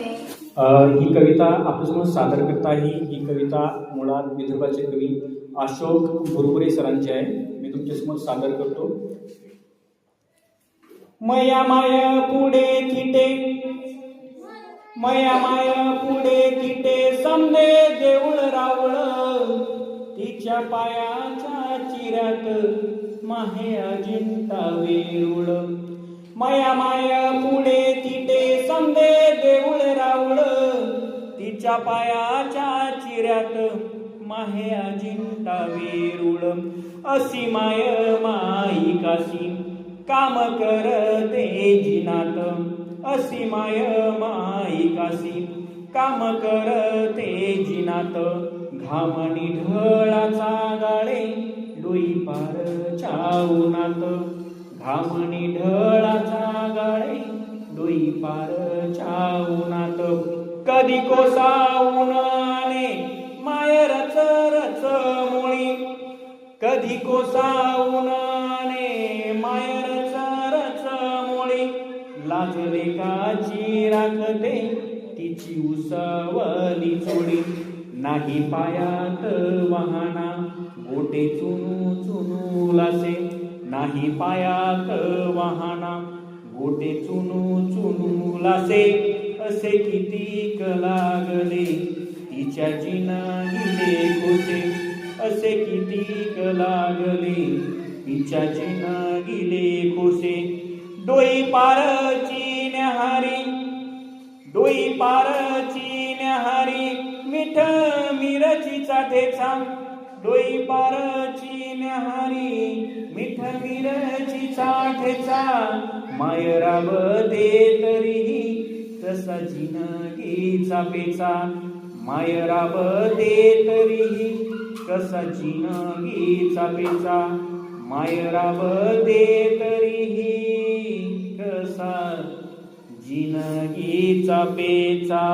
ही कविता आपल्यासमोर सादर करता ही ही कविता मुळात विदर्भाचे कवी अशोक बुरबुरे सरांची आहे. मी तुमच्यासमोर सादर करतो. मया माया पुढे किटे मया माया पुढे किटे समजे देऊळ रावळ तिच्या पायाच्या चिरात माहे अजिंता वेरुळ. मया माया आवड तिच्या पायाच्या चिऱ्यात माहे अजिंठा वेरुळ. असी माय माई काशी काम करते जिनात. असी माय माई काशी काम करते जिनात. घामणी ढळाचा गाळे डोई पारच्या उन्हात घामणी ढळाचा गाळे होई पार चाऊनात कधी कोसाऊन आणे मायरच रच मुळी. कधी कोसाऊन आणे मायरच रच मुळी. लाजले काची राखते तिची उसवली चोडी. नाही पायात वाहना गोटे चुनू चुनू लासे. नाही पायात वाहना गोटे चुनू चुनू असे किती लागले? तिच्या जिनागिले कोसे असे किती लागले? तिच्या जिनागिले कोसे डोई पारची न्याहारी डोई पारची न्याहारी मिठ मिरची चाठेचा डोई पारची न्याहारी मिठ मिरची चाठेचा मायराब दे तरीही तसा जिनगीचा पेचा. मायराब दे तरीही कसा जिनगीचा पेचा. मायराब दे तरीही कसा जिनगीचा पेचा.